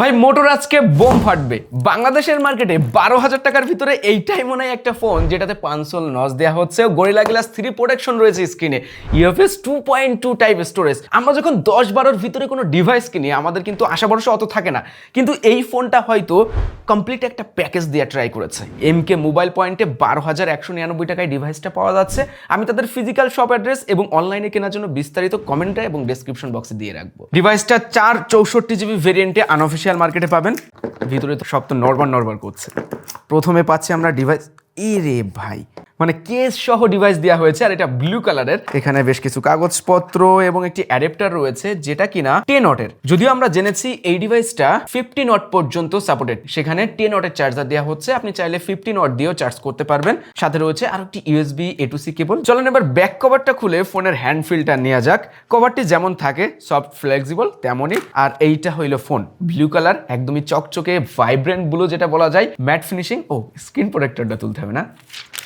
ভাই, মোটর আজকে বোম ফাটবে। বাংলাদেশের মার্কেটে বারো হাজার টাকার ভিতরে এইটাই মনে হয় একটা ফোন যেটাতে পাঁচশোল নস দেওয়া হচ্ছে। গরিলা গ্লাস থ্রি প্রোটেকশন রয়েছে স্ক্রিনে UFS two point two type storage আমরা যখন দশ বারোর ভিতরে কোনো ডিভাইস কিনি, আমাদের কিন্তু আশা ভরসা অত থাকে না। কিন্তু এই ফোনটা হয়তো কমপ্লিট একটা প্যাকেজ দিয়ে ট্রাই করেছে। এম কে মোবাইল পয়েন্টে বারো হাজার একশো নিরানব্বই টাকায় ডিভাইসটা পাওয়া যাচ্ছে। আমি তাদের ফিজিক্যাল শপ অ্যাড্রেস এবং অনলাইনে কেনার জন্য বিস্তারিত কমেন্টে এবং ডেসক্রিপশন বক্সে দিয়ে রাখব। ডিভাইসটা চার চৌষট্টি জিবি ভেরিয়েন্টে আনঅফিসিয়াল মার্কেটে পাবেন। ভিতরে তো সব তো নরবার নরবার করছে প্রথমে পাচ্ছি আমরা ডিভাইস এ রে ভাই মানে কেস সহ ডিভাইস দেওয়া হয়েছে আর এটা ব্লু কালারের এখানে বেশ কিছু কাগজপত্র এবং একটি অ্যাডাপ্টার রয়েছে, যেটা কিনা টেন নটের যদিও আমরা জেনেছি এই ডিভাইসটা ফিফটি নট পর্যন্ত সাপোর্টেড সেখানে টেন নটের চার্জার দেওয়া হচ্ছে, আপনি চাইলে ফিফটি নট দিয়েও চার্জ করতে পারবেন। সাথে রয়েছে আর একটি USB A to C cable চলেন এবার ব্যাক কভারটা খুলে ফোনের হ্যান্ড ফিলটা নেওয়া যাক। কভারটি যেমন থাকে সফট ফ্লেক্সিবল তেমনই। আর এইটা হইল ফোন ব্লু কালার একদমই চকচকে ভাইব্রেন্ট ব্লু যেটা বলা যায়। ম্যাট ফিনিশিং ও স্ক্রিন প্রোটেক্টরটা তুলতে হবে না।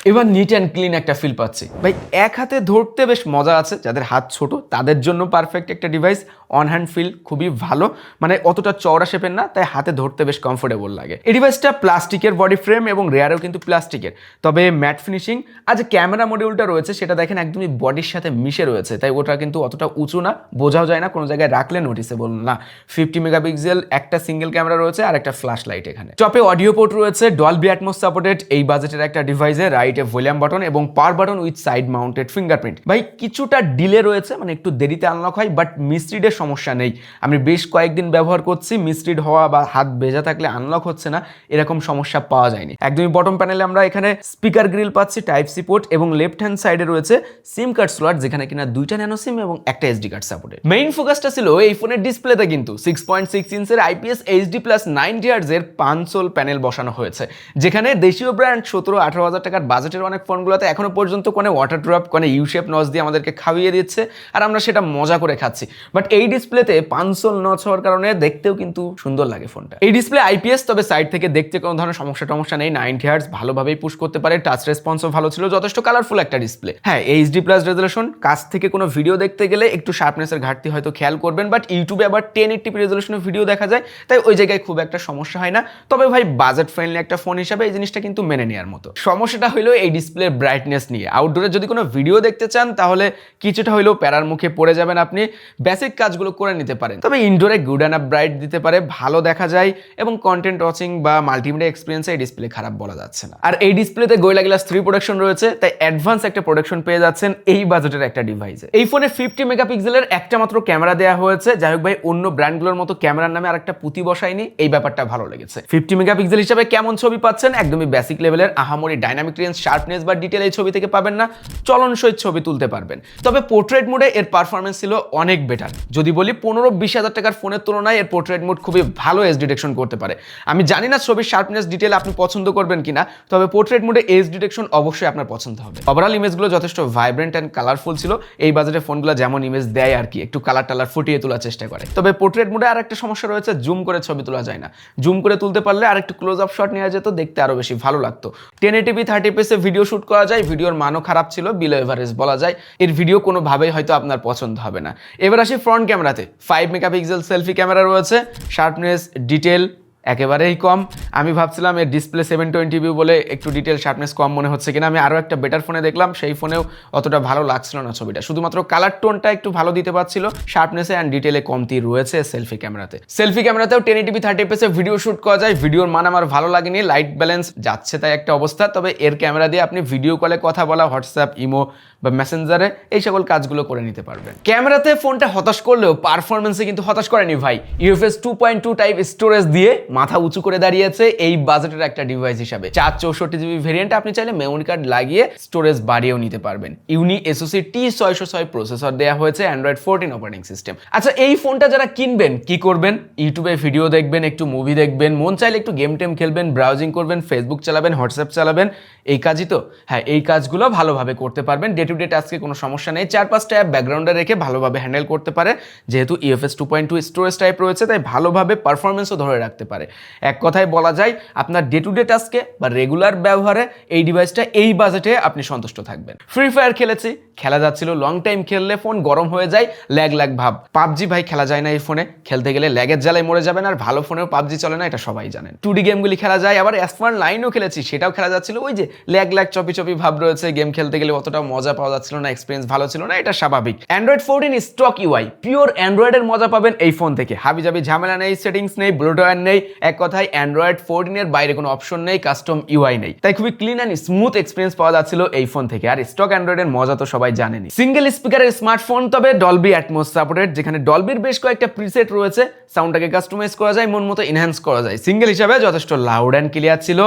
এবার নিট অ্যান্ড ক্লিন একটা ফিল পাচ্ছি। ভাই, এক হাতে ধরতে বেশ মজা আছে, যাদের হাত ছোট, তাদের জন্য পারফেক্ট একটা ডিভাইস অন হ্যান্ড ফিল খুবই ভালো। মানে অতটা চওড়া শেপের না, তাই হাতে ধরতে বেশ কমফোর্টেবল লাগে। এই ডিভাইসটা প্লাস্টিকের বডি ফ্রেম এবং রেয়ারও কিন্তু প্লাস্টিকের তবে ম্যাট ফিনিশিং আর যে ক্যামেরা মডিউলটা রয়েছে, সেটা দেখেন একদমই বডির সাথে মিশে রয়েছে, তাই ওটা কিন্তু অতটা উঁচু না, বোঝাও যায় না, কোনো জায়গায় রাখলে নোটিসেবল না। ফিফটি মেগাপিক্সেল একটা সিঙ্গেল ক্যামেরা রয়েছে, আর একটা ফ্ল্যাশ লাইট এখানে। টপে অডিও পোর্ট রয়েছে ডলবি অ্যাটমোস সাপোর্টেড এই বাজেটের একটা ডিভাইসে রাইটে ভলিউম বাটন এবং power button with side mounted fingerprint. ভাই, কিছুটা ডিলে রয়েছে মানে একটু দেরিতে আনলক হয়, বাট মিসরিডের সমস্যা নেই। আমি বেশ কয়েকদিন ব্যবহার করছি মিসরিড হওয়া বা হাত ভেজা থাকলে আনলক হচ্ছে না, এরকম সমস্যা পাওয়া যায়নি। একদমই বটম প্যানেলে আমরা এখানে স্পিকার গ্রিল পাচ্ছি টাইপ সি পোর্ট এবং লেফট হ্যান্ড সাইডে রয়েছে সিম কার্ড স্লট যেখানে কিনা দুইটা ন্যানো সিম এবং একটা এসডি কার্ড সাপোর্টেড মেইন ফোকাসটা ছিল এই ফোনের ডিসপ্লেতে কিন্তু সিক্স পয়েন্ট সিক্স ইঞ্চের আইপিএস এইচডি প্লাস নাইনটি এর পাঁচশোল প্যানেল বসানো হয়েছে, যেখানে দেশীয় ব্র্যান্ড সতেরো আঠারো হাজার টাকার বাজেটের অনেক ফোনগুলোতে এখনও পর্যন্ত কোনো ওয়াটার ড্রপ কোনো ইউশেপ নচ দিয়ে আমাদেরকে খাইয়ে দিচ্ছে, আর আমরা সেটা মজা করে খাচ্ছি। বাট এই ডিসপ্লেতে পাঁচশোল নচ হওয়ার কারণে দেখতেও কিন্তু সুন্দর লাগে ফোনটা। এই ডিসপ্লে আইপিএস তবে সাইড থেকে দেখতে কোনো ধরনের সমস্যা টমস্যা নেই। নাইনটি হার্স ভালোভাবেই পুশ করতে পারে টাচ রেসপন্সও ভালো ছিল, যথেষ্ট কালারফুল একটা ডিসপ্লে হ্যাঁ এইচডি প্লাস রেজলেশন কাছ থেকে কোনো ভিডিও দেখতে গেলে একটু শার্পনেসের ঘাটতি হয়তো খেয়াল করবেন বাট ইউটিউবে আবার টেন এইটটি রেজলিউশনের ভিডিও দেখা যায়, তাই ওই জায়গায় খুব একটা সমস্যা হয় না। তবে ভাই বাজেট ফ্রেন্ডলি একটা ফোন হিসাবে এই জিনিসটা কিন্তু মেনে নেওয়ার মতো। সমস্যাটা হলো এই ডিসপ্লে ব্রাইটনেস নিয়ে। আউটডোরে যদি কোনো ভিডিও দেখতে চান, তাহলে কিছুটা হইলেও প্যারার মুখে পড়ে যাবেন আপনি। বেসিক কাজগুলো করে নিতে পারেন। তবে ইনডোরে গুড অ্যান্ড ব্রাইট দিতে পারে, ভালো দেখা যায় এবং কন্টেন্ট ওয়াচিং বা মাল্টিমিডিয়া এক্সপিরিয়েন্সে এই ডিসপ্লে খারাপ বলা যাচ্ছে না। আর এই ডিসপ্লেতে গোয়েলা গ্লাস থ্রি প্রোডাকশন রয়েছে, তাই অ্যাডভান্স একটা প্রোডাকশন পেয়ে যাচ্ছেন এই বাজেটের একটা ডিভাইসে এই ফোনে ফিফটি মেগাপিক্সেলের একটা মাত্র ক্যামেরা দেওয়া হয়েছে। যাই হোক ভাই, অন্য ব্র্যান্ডগুলোর মতো ক্যামেরার নামে আরেকটা পুঁতি বসায়নি, এই ব্যাপারটা ভালো লেগেছে। ফিফটি মেগাপিক্সেল হিসাবে কেমন ছবি পাচ্ছেন? একদমই বেসিক লেভেলের আহামরি ডাইনামিক রেঞ্জ শার্পনেস বা ডিটেল এই ছবি থেকে পাবেন না, চলনসই ছবি তুলতে পারবেন। তবে পোর্ট্রেট মোডে এর পারফরমেন্স ছিল অনেক বেটার যদি বলি পনেরো বিশ হাজার টাকার ফোনের তুলনায় এর পোর্ট্রেট মোড খুবই ভালো এস ডিটেকশন করতে পারে। আমি জানি না ছবির শার্পনেস ডিটেল আপনি পছন্দ করবেন কিনা, তবে পোর্ট্রেট মোডে এস ডিটেকশন অবশ্যই আপনার পছন্দ হবে। ওভারঅল ইমেজগুলো যথেষ্ট ভাইব্রেন্ট অ্যান্ড কালারফুল ছিল, এই বাজারে ফোনগুলো যেমন ইমেজ দেয় আর কি, একটু কালার টালার ফুটিয়ে তোলার চেষ্টা করে। তবে পোর্ট্রেট মোডে আর একটা সমস্যা রয়েছে জুম করে ছবি তোলা যায় না। জুম করে তুলতে পারলে আর একটু ক্লোজ আপ শট নেওয়া যেত, দেখতে আরও বেশি ভালো লাগতো। টেন এটিপি থার্টি পিসে ভিডিও শ্যুট করা যায় ভিডিওর মানও খারাপ ছিল বিলো এভারেস্ট বলা যায়। এর ভিডিও কোনোভাবেই হয়তো আপনার পছন্দ হবে না। এবার আসি ফ্রন্ট ক্যামেরাতে ফাইভ মেগাপিক্সেল সেলফি ক্যামেরা রয়েছে। শার্পনেস ডিটেল একেবারেই কম। আমি ভাবছিলাম এর ডিসপ্লে সেভেন টোয়েন্টি ভিউ বলে একটু ডিটেল শার্পনেস কম মনে হচ্ছে কিনা। আমি আরও একটা বেটার ফোনে দেখলাম, সেই ফোনেও অতটা ভালো লাগছিল না ছবিটা। শুধুমাত্র কালার টোনটা একটু ভালো দিতে পারছিল শার্পনেসে অ্যান্ড ডিটেলে কমতি রয়েছে সেলফি ক্যামেরাতে সেলফি ক্যামেরাতেও টেন টিভি থার্টি পেসে ভিডিও শুট করা যায়। ভিডিওর মান আমার ভালো লাগেনি লাইট ব্যালেন্স যাচ্ছে তাই একটা অবস্থা। তবে এর ক্যামেরা দিয়ে আপনি ভিডিও কলে কথা বলা হোয়াটসঅ্যাপ ইমো বা মেসেঞ্জারে এই সকল কাজগুলো করে নিতে পারবেন। ক্যামেরাতে ফোনটা হতাশ করলেও পারফরমেন্সে কিন্তু হতাশ করেনি ভাই। UFS two point two type storage দিয়ে মাথা উঁচু করে দাঁড়িয়েছে এই বাজেটের একটা ডিভাইস হিসাবে। চার চৌষট্টি জিবি ভেরিয়েন্ট আপনি চাইলে মেমোরি কার্ড লাগিয়ে স্টোরেজ বাড়িয়েও নিতে পারবেন। ইউনি এসওসি টি ছয়শো ছয় প্রসেসর দেওয়া হয়েছে অ্যান্ড্রয়েড ফোরটিন অপারেটিং সিস্টেম আচ্ছা এই ফোনটা যারা কিনবেন, কি করবেন? ইউটিউবে ভিডিও দেখবেন, একটু মুভি দেখবেন, মন চাইলে একটু গেম টেম খেলবেন ব্রাউজিং করবেন ফেসবুক চালাবেন হোয়াটসঅ্যাপ চালাবেন, এই কাজই তো? হ্যাঁ এই কাজগুলো ভালোভাবে করতে পারবেন। ডে টু ডে টাস্কে কোনো সমস্যা নেই। চার পাঁচটা অ্যাপ ব্যাকগ্রাউন্ডে রেখে ভালোভাবে হ্যান্ডেল করতে পারে। যেহেতু UFS two point two storage type রয়েছে, তাই ভালোভাবে পারফরমেন্সও ধরে রাখতে পারে। এক কথায় বলা যায়, আপনার ডে টু ডে টাস্কে বা রেগুলার ব্যবহারে এই ডিভাইসটা এই বাজেটে আপনি সন্তুষ্ট থাকবেন। ফ্রি ফায়ার খেলেছি, খেলা যাচ্ছিল লং টাইম খেললে ফোন গরম হয়ে যায় ল্যাগ ল্যাগ ভাব। পাবজি ভাই খেলা যায় না এই ফোনে খেলতে গেলে ল্যাগের জ্বালায় মরে যাবেন আর ভালো ফোনেও পাবজি চলে না, এটা সবাই জানেন। টু ডি গেমগুলি খেলা যায়, আবার এসফার লাইনও খেলেছি, সেটাও খেলা যাচ্ছিল, ওই যে ল্যাগ ল্যাগ চপি চপি ভাব রয়েছে গেম খেলতে গেলে অতটা মজা পাওয়া যাচ্ছিল না এক্সপিরিয়েন্স ভালো ছিল না, এটা স্বাভাবিক। Android fourteen stock UI pure অ্যান্ড্রয়েডের মজা পাবেন এই ফোন থেকে। হাবি জাবি ঝামেলা নেই সেটিংস নেই ব্লুটুয়ার নেই এক কথায় অ্যান্ড্রয়েড ফোরটিনের বাইরে কোনো অপশন নেই কাস্টম ইউআই নেই। তাই খুবই ক্লিন অ্যান্ড স্মুথ এক্সপিরিয়েন্স পাওয়া যাচ্ছিল এই ফোন থেকে। আর স্টক অ্যান্ড্রয়েডের মজা তো সবাই জানেনি। সিঙ্গেল স্পিকারের স্মার্টফোন তবে ডলবি অ্যাটমোস সাপোর্টেড যেখানে ডলবির বেশ কয়েকটা প্রিসেট রয়েছে। সাউন্ডটাকে কাস্টমাইজ করা যায়, মন মতো এনহ্যান্স করা যায়। সিঙ্গেল হিসাবে যথেষ্ট লাউড অ্যান্ড ক্লিয়ার ছিল।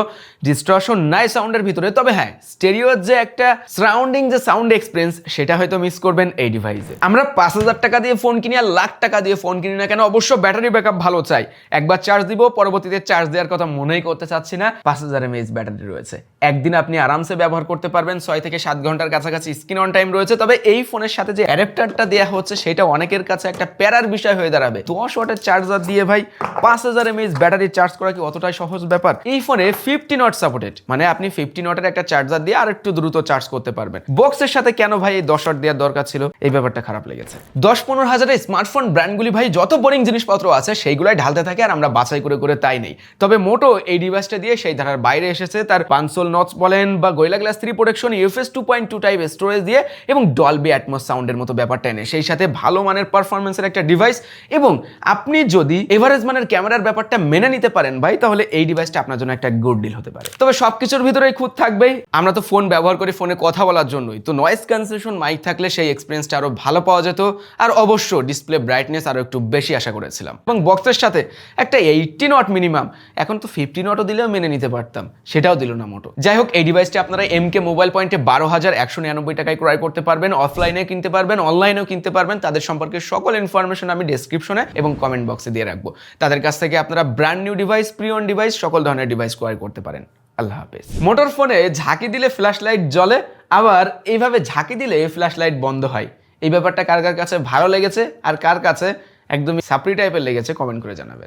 ডিস্ট্রশন নাই সাউন্ডের ভিতরে, তবে হ্যাঁ স্টেরিওর যে একটা সারাউন্ডিং যে সাউন্ড এক্সপিরিয়েন্স সেটা হয়তো মিস করবেন এই ডিভাইসে আমরা পাঁচ হাজার টাকা দিয়ে ফোন কিনি আর লাখ টাকা দিয়ে ফোন কিনি না কেন, অবশ্য ব্যাটারি ব্যাকআপ ভালো চাই। একবার চার্জ দিব পরবর্তীতে চার্জ দেওয়ার কথা মনেই করতে চাচ্ছি না। পাঁচ হাজার এমএএইচ ব্যাটারি রয়েছে। একদিন আপনি আরামসে ব্যবহার করতে পারবেন। ছয় থেকে সাত ঘণ্টার কাছাকাছি স্ক্রিন অন টাইম রয়েছে। তবে এই ফোনের সাথে যে অ্যাডাপ্টারটা দেওয়া হচ্ছে, সেটা অনেকের কাছে একটা প্যারার বিষয় হয়ে দাঁড়াবে। দশ ওয়াটের চার্জার দিয়ে ভাই, পাঁচ হাজার এমএএইচ ব্যাটারি চার্জ করা কি অতটাই সহজ ব্যাপার? এই ফোনে ফিফটি নট সাপোর্টেড মানে আপনি ফিফটি নটের একটা চার্জার দিয়ে আর একটু দ্রুত চার্জ করতে পারবেন। বক্সের সাথে কেন ভাই এই দশ ওয়াট দেওয়ার দরকার ছিল? এই ব্যাপারটা খারাপ লেগেছে। দশ পনেরো হাজারের স্মার্টফোন ব্র্যান্ডগুলি ভাই, যত বোরিং জিনিসপত্র আছে, সেইগুলাই ঢালতে থাকে আর আমরা বাছাই করে করে তাই নেই। তবে মোটো এই ডিভাইসটা দিয়ে সেই ধারার বাইরে এসেছে, তার পানসোল নটস বলেন বা Gorilla glass three protection UFS two point two type storage দিয়ে এবং ডলবি অ্যাটমস সাউন্ডের মতো ব্যাপারটা এনে। সেই সাথে ভালো মানের পারফরমেন্সের একটা ডিভাইস এবং আপনি যদি এভারেজ মানের ক্যামেরার ব্যাপারটা মেনে নিতে পারেন ভাই, তাহলে এই ডিভাইসটা আপনার জন্য একটা গুড ডিল হতে পারে। তবে সব কিছুর ভিতরেই খুঁত থাকবেই। আমরা তো ফোন ব্যবহার করি ফোনে কথা বলার জন্যই। তো নয়েজ ক্যান্সেলেশন মাইক থাকলে সেই এক্সপিরিয়েন্সটা আরও ভালো পাওয়া যেত আর অবশ্য ডিসপ্লে ব্রাইটনেস আরও একটু বেশি আশা করেছিলাম। এবং বক্সের সাথে একটা এইটটি নট মিনিমাম। এখন তো ফিফটি নটও দিলেও মেনে নিতে পারতাম, সেটাও দিল না মোটো। যাই হোক, এই ডিভাইসটি আপনারা এম কে মোবাইল পয়েন্টে বারো হাজার একশো নিরানব্বই টাকায় ক্রয় করতে পারবেন অফলাইনে কিনতে পারবেন অনলাইনেও কিনতে পারবেন। তাদের সম্পর্কে সকল ইনফরমেশন আমি ডেসক্রিপশনে এবং কমেন্ট বক্সে দিয়ে রাখব। তাদের কাছ থেকে আপনারা brand new device preowned device সকল ধরনের ডিভাইস ক্রয় করতে পারেন। আল্লাহ হাফেজ। মোটর ফোনে ঝাঁকি দিলে ফ্ল্যাশ লাইট জ্বলে, আবার এইভাবে ঝাঁকি দিলে ফ্ল্যাশ লাইট বন্ধ হয়। এই ব্যাপারটা কার কার কাছে ভালো লেগেছে আর কার কাছে একদমই সাপড়ি টাইপের লেগেছে কমেন্ট করে জানাবেন।